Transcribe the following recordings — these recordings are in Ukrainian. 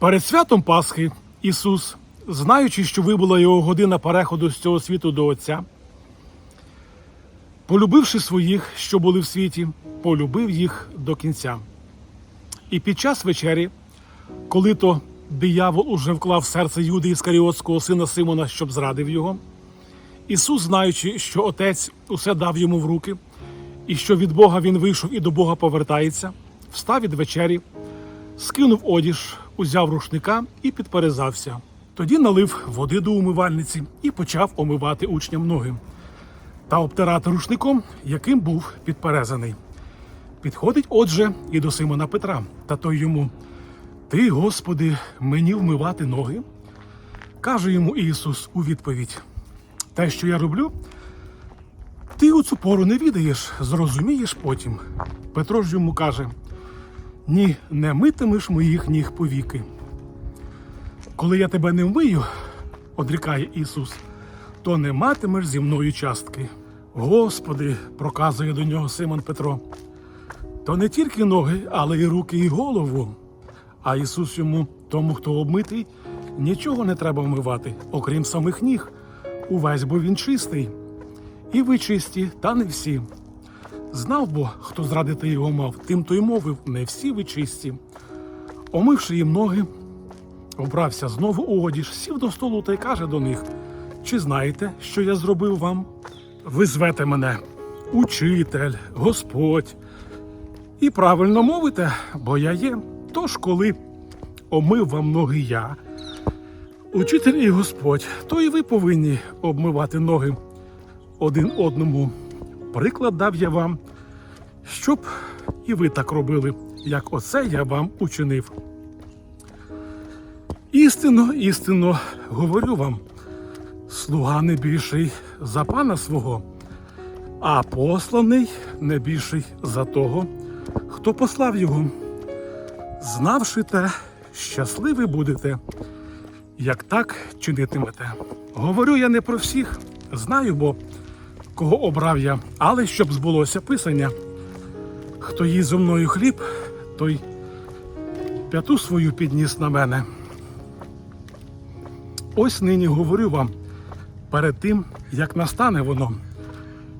Перед святом Пасхи Ісус, знаючи, що вибула його година переходу з цього світу до Отця, полюбивши своїх, що були в світі, полюбив їх до кінця. І під час вечері, коли то диявол уже вклав серце Юди Іскаріотського сина Симона, щоб зрадив його, Ісус, знаючи, що Отець усе дав йому в руки, і що від Бога він вийшов і до Бога повертається, встав від вечері, скинув одіж, узяв рушника і підперезався. Тоді налив води до умивальниці і почав омивати учням ноги та обтирати рушником, яким був підперезаний. Підходить отже і до Симона Петра, та той йому: Ти, Господи, мені вмивати ноги? Каже йому Ісус у відповідь: Те, що я роблю, ти у цю пору не відаєш, зрозумієш потім. Петро ж йому каже: Ні, не митимеш моїх ніг повіки. Коли я тебе не вмию, одрікає Ісус, то не матимеш зі мною частки. Господи, проказує до нього Симон Петро. То не тільки ноги, але й руки, і голову. А Ісус йому, тому, хто обмитий, нічого не треба вмивати, окрім самих ніг. Увесь бо він чистий. І ви чисті, та не всі. Знав бо, хто зрадити його мав, тим то й мовив, не всі ви чисті. Омивши їм ноги, вбрався знову у одіж, сів до столу та й каже до них: Чи знаєте, що я зробив вам? Ви звете мене, учитель, Господь. І правильно мовите, бо я є. Тож, коли омив вам ноги я, учитель і Господь, то і ви повинні обмивати ноги один одному. Приклад дав я вам, щоб і ви так робили, як оце я вам учинив. Істинно, істинно говорю вам, слуга не більший за пана свого, а посланий не більший за того, хто послав його. Знавши те, щасливі будете, як так чинитимете. Говорю я не про всіх, знаю, бо кого обрав я, але щоб збулося писання. Хто їсть зо мною хліб, той п'яту свою підніс на мене. Ось нині говорю вам перед тим, як настане воно,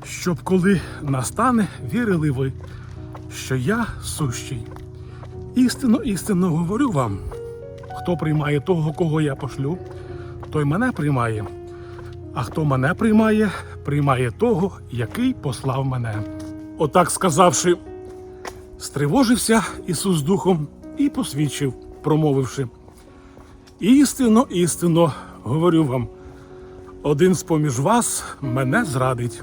щоб коли настане, вірили ви, що я сущий. Істинно, істинно говорю вам, хто приймає того, кого я пошлю, той мене приймає. А хто мене приймає, приймає того, який послав мене. Отак сказавши, стривожився Ісус Духом і посвідчив, промовивши. Істинно, істинно, говорю вам, один з поміж вас мене зрадить.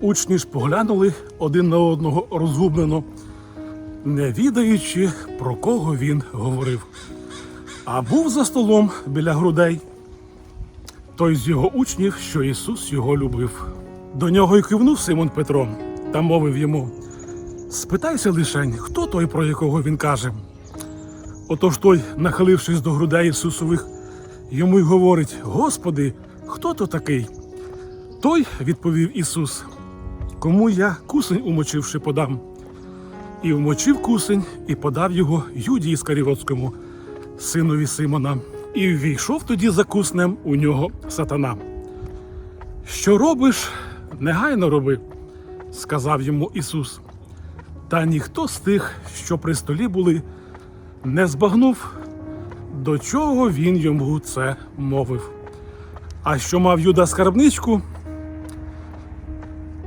Учні ж поглянули один на одного розгублено, не відаючи, про кого він говорив. А був за столом біля грудей той з його учнів, що Ісус його любив. До нього й кивнув Симон Петро та мовив йому: Спитайся лишень, хто той, про якого він каже. Отож той, нахилившись до грудей Ісусових, йому й говорить: Господи, хто то такий? Той, відповів Ісус, кому я кусень умочивши подам. І вмочив кусень, і подав його Юді Іскаріотському, синові Симона. І ввійшов тоді за куснем у нього сатана. Що робиш, негайно роби, сказав йому Ісус. Та ніхто з тих, що при столі були, не збагнув, до чого він йому це мовив. А що мав Юда скарбничку,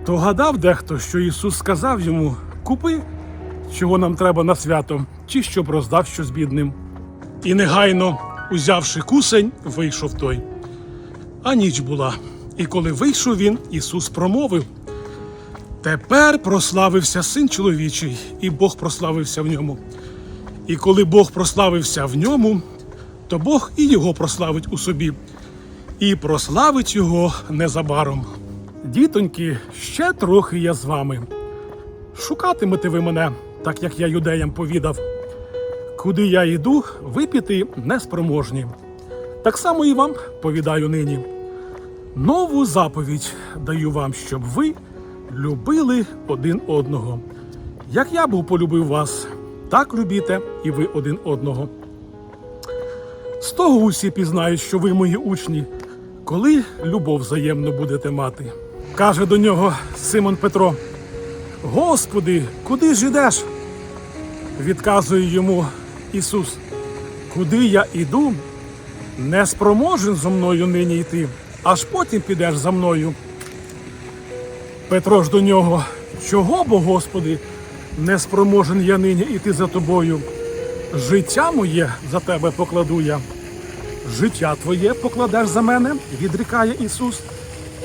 то гадав дехто, що Ісус сказав йому: Купи, чого нам треба на свято, чи щоб роздав щось бідним. І негайно, узявши кусень, вийшов той. А ніч була. І коли вийшов він, Ісус промовив: Тепер прославився син чоловічий, і Бог прославився в ньому. І коли Бог прославився в ньому, то Бог і його прославить у собі, і прославить його незабаром. Дітоньки, ще трохи я з вами. Шукатимете ви мене, так як я юдеям повідав. Куди я йду, ви піти неспроможні. Так само і вам повідаю нині. Нову заповідь даю вам, щоб ви любили один одного. Як я був полюбив вас, так любіте і ви один одного. З того усі пізнають, що ви мої учні, коли любов взаємно будете мати. Каже до нього Симон Петро: Господи, куди ж ідеш? Відказує йому Ісус, куди я іду, не спроможен зо мною нині йти, аж потім підеш за мною. Петро ж до нього, чого бо, Господи, не спроможен я нині іти за тобою. Життя моє за тебе покладу я. Життя твоє покладеш за мене, відрікає Ісус.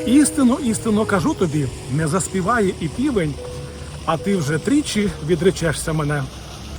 Істину, істину кажу тобі, не заспіває і півень, а ти вже тричі відречешся мене.